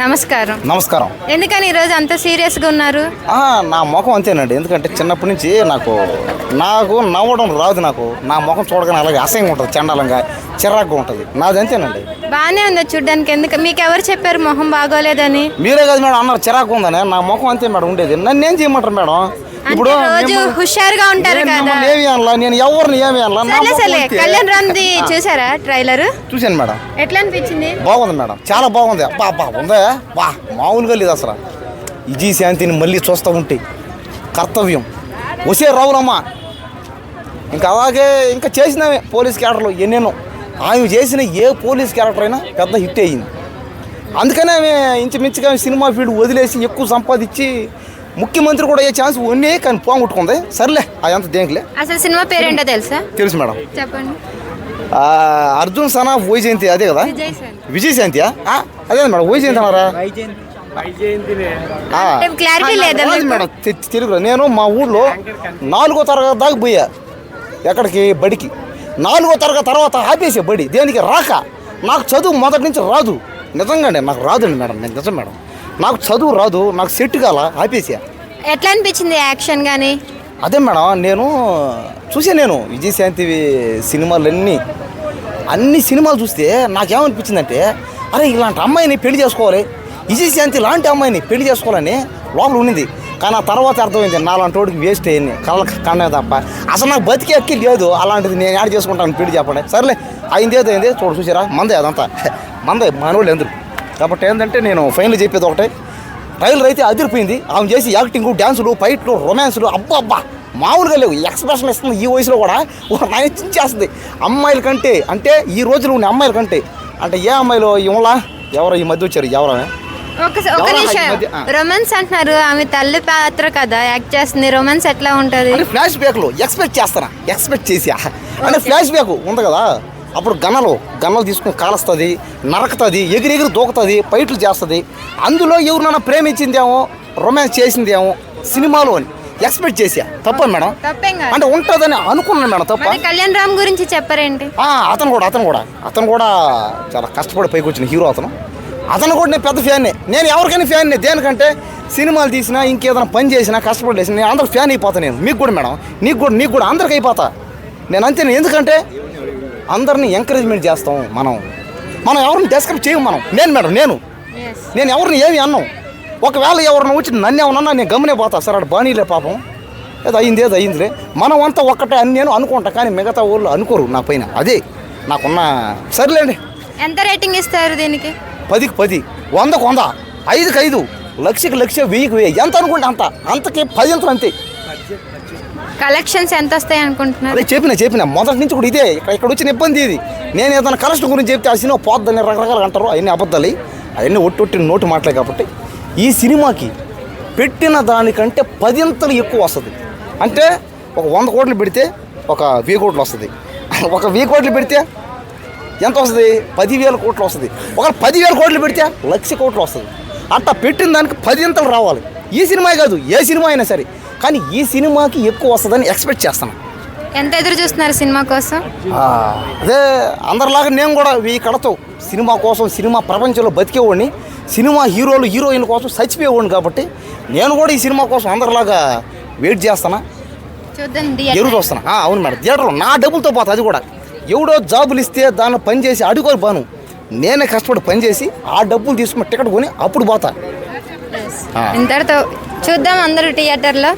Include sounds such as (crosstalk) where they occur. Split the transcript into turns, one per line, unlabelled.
నమస్కారం.
నమస్కారం.
ఎందుకని ఈరోజు అంత సీరియస్గా ఉన్నారు?
నా ముఖం అంతేనండి. ఎందుకంటే చిన్నప్పటి నుంచి నాకు నాకు నవ్వడం రాదు నాకు. నా ముఖం చూడగానే అలాగే అసహ్యంగా ఉంటుంది చండాలంగా చిరాకుగా ఉంటుంది. నాది అంతేనండి.
బాగానే ఉంది చూడ్డానికి. ఎందుకు? మీకు ఎవరు చెప్పారు మొహం బాగోలేదని?
మీరే కదా మేడం అన్నారు చిరాకు ఉందని. నా ముఖం అంతే మేడం ఉండేది. నన్ను ఏం చేయమంటారు మేడం?
అంటే రోజు హుషారుగా ఉంటారు కదా.
ఏమి అనలా? నేను ఎవరిని ఏమి అనలా?
సర్లే
అంతే.
కళ్యాణ్ రామ్ది చూసారా ట్రైలర్?
చూశాను మేడం.
ఎట్లా అనిపించింది
బాగుంది మేడం. చాలా బాగుంది. అబ్బా అబ్బా ఉందా? బా మామూలుగా లేదు అసలు. ఇజీ శాంతిని మళ్ళీ చూస్తూ ఉంటే. కర్తవ్యం. వసే రావులమ్మ. ఇంకా అలాగే ఇంకా చేసినవే పోలీస్ క్యారెక్టర్లు ఎన్నెన్నో. ఆమె చేసిన ఏ పోలీస్ క్యారెక్టర్ అయినా పెద్ద హిట్ అయ్యింది. అందుకనే ఆమె ఇంచుమించుగా సినిమా ఫీల్డ్ వదిలేసి ఎక్కువ సంపాదించి ముఖ్యమంత్రి కూడా ఏ ఛాన్స్ ఉన్నాయి కానీ పోగొట్టుకుంది సర్లే అదంతా దేనికిలే?
అసలు సినిమా పేరేంటో తెలుసా?
తెలుసు మేడం.
చెప్పండి.
ఆ, అర్జున్ సనా వైజయంతి అదే కదా?
విజయ్ సార్
విజయ్ శాంతియా ఆ, అదే మేడం వైజయంతి అన్నారా?
క్లారిటీ లేదా?
మేడం తెలుగులో నేను మా ఊళ్ళో నాలుగో తరగతి దాకా పోయా. ఎక్కడికి? బడికి. నాలుగో తరగతి తర్వాత ఆపేసే బడి. దేనికి? రాక. నాకు చదువు మొదటి నుంచి రాదు. నిజంగానే నాకు రాదండి మేడం నేను నిజం మేడం. నాకు చదువు రాదు నాకు సెట్ కాల ఆపేసా.
ఎట్లా అనిపించింది యాక్షన్ కానీ
అదే మేడం నేను చూసే నేను విజయశాంతి సినిమాలన్నీ. అన్ని సినిమాలు చూస్తే నాకేమనిపించిందంటే అరే ఇలాంటి అమ్మాయిని పెళ్ళి చేసుకోవాలి. విజయశాంతి లాంటి అమ్మాయిని పెళ్ళి చేసుకోవాలని లోపల ఉండింది కానీ ఆ తర్వాత అర్థమైంది నాలాంటి వాడికి వేస్ట్ అయ్యింది కళ్ళ కన్నే తప్ప. అసలు నాకు బతికే అక్కి లేదు అలాంటిది నేను యాడ్ చేసుకుంటాను పెళ్ళి చెప్పండి సర్లే అయింది ఏదో అయింది చూడు చూసారా మందే అదంతా. మందే మనోళ్ళు ఎందుకు కాబట్టి ఏంటంటే నేను ఫైనల్ చెప్పేది ఒకటే. ట్రైలర్ అయితే అదిరిపోయింది. ఆమె చేసి యాక్టింగ్ డ్యాన్సులు ఫైట్లు రొమాన్స్లు అబ్బా అబ్బా మామూలుగా లేవు. ఎక్స్ప్రెషన్ ఇస్తుంది ఈ వయసులో కూడా. నచ్చేస్తుంది అమ్మాయిల కంటే అంటే ఈ రోజులో ఉన్న అమ్మాయిల కంటే అంటే ఏ అమ్మాయిలు ఇవ్వలా ఎవరో ఈ మధ్య వచ్చారు? ఎవరో?
ఒక ఒక
ఎవరా ఈ
నిమిషం.
మధ్య? ఆ.
రొమాన్స్ అంటున్నారు. ఆమె తల్లి పాత్ర కదా. యాక్ట్ చేస్తుంది. రొమాన్స్ ఎట్లా ఉంటది?
ఫ్లాష్ బ్యాక్లో ఎక్స్పెక్ట్ చేస్తానా? ఎక్స్పెక్ట్ చేసి? అంటే ఫ్లాష్ బ్యాక్ ఉంది కదా. అప్పుడు గన్నలు గన్నలు తీసుకుని కాలుస్తుంది నరకుతుంది ఎగిరి ఎగిరి దూకుతుంది ఫైట్లు చేస్తుంది. అందులో ఎవరినైనా ప్రేమించిందేమో రొమాన్స్ చేసిందేమో సినిమాలో అని ఎక్స్పెక్ట్ చేసా తప్ప మేడం? అంటే ఉంటుందని అనుకున్నాను మేడం తప్ప.
కళ్యాణ్ రామ్ గురించి చెప్పరేంటి?
ఆ, అతను కూడా అతను కూడా. అతను కూడా చాలా కష్టపడి పైకి వచ్చిన హీరో అతను. అతను కూడా నేను పెద్ద ఫ్యాన్నే నేను ఎవరికైనా ఫ్యాన్నే దేనికంటే సినిమాలు తీసినా ఇంకేదైనా పని చేసినా కష్టపడి చేసినా నేను అందరికి ఫ్యాన్ అయిపోతా నేను. మీకు కూడా మేడం. నీకు కూడా నీకు కూడా అందరికి అయిపోతా. నేను అంతే. ఎందుకంటే అందరిని ఎంకరేజ్మెంట్ చేస్తాం మనం. మనం ఎవరిని డెస్క్రైబ్ చేయం మనం. నేను మేడం నేను. నేను ఎవరిని ఏమి అన్నాం. ఒకవేళ ఎవరిని వచ్చి నన్ను ఏమన్నా నేను గమనే పోతా. సార్ అక్కడ బానీలే పాపం. ఏదో అయింది ఏదో అయిందిలే మనం అంతా ఒక్కటే అని నేను అనుకుంటా కానీ మిగతా వాళ్ళు అనుకోరు నా పైన. అదే నాకున్న సర్లేండి.
ఎంత రేటింగ్ ఇస్తారు దీనికి?
పదికి పది. వందకు వంద. ఐదుకి ఐదు. లక్షకి లక్ష వెయ్యికి వెయ్యి. ఎంత అనుకుంటే అంత. అంతకి పది అంతే.
కలెక్షన్స్ ఎంత వస్తాయి అనుకుంటున్నారు?
అదే చెప్పిన చెప్పిన. మొదటి నుంచి కూడా ఇదే. ఇక్కడ ఇక్కడ వచ్చిన ఇబ్బంది ఇది. నేను ఏదైనా కలెక్షన్ గురించి చెప్తే ఆ సినిమా పోద్దని రకరకాలు అంటారు. అవన్నీ అబద్ధాలి. అవన్నీ ఒట్టి ఒట్టి నోటు మాటలే కాబట్టి. ఈ సినిమాకి పెట్టిన దానికంటే పదింతలు ఎక్కువ వస్తుంది. అంటే ఒక వంద కోట్లు పెడితే ఒక వెయ్యి కోట్లు వస్తుంది. (laughs) ఒక వెయ్యి కోట్లు పెడితే ఎంత వస్తుంది? పదివేల కోట్లు వస్తుంది. ఒక పదివేల కోట్లు పెడితే లక్ష కోట్లు వస్తుంది. అట్లా పెట్టిన దానికి పదింతలు రావాలి. ఈ సినిమా కాదు ఏ సినిమా అయినా సరే. కానీ ఈ సినిమాకి ఎక్కువ వస్తుందని ఎక్స్పెక్ట్ చేస్తాను
ఎంత ఎదురు చూస్తున్నారు సినిమా కోసం?
అదే అందరిలాగా నేను కూడా ఈ కడతో సినిమా కోసం సినిమా ప్రపంచంలో బతికేవాడిని. సినిమా హీరోలు హీరోయిన్ కోసం చచ్చిపోయేవాడిని కాబట్టి నేను కూడా ఈ సినిమా కోసం అందరిలాగా వెయిట్ చేస్తానా ఎరువు చూస్తాను అవును మేడం. థియేటర్లో నా డబ్బులతో పోతా అది కూడా. ఎవడో జాబులు ఇస్తే దాన్ని పని చేసి అడుగుని బాను. నేనే కష్టపడి పని చేసి ఆ డబ్బులు తీసుకుని టికెట్ కొని అప్పుడు పోతా.
ఇంతటితో చూద్దాం అందరూ థియేటర్లో.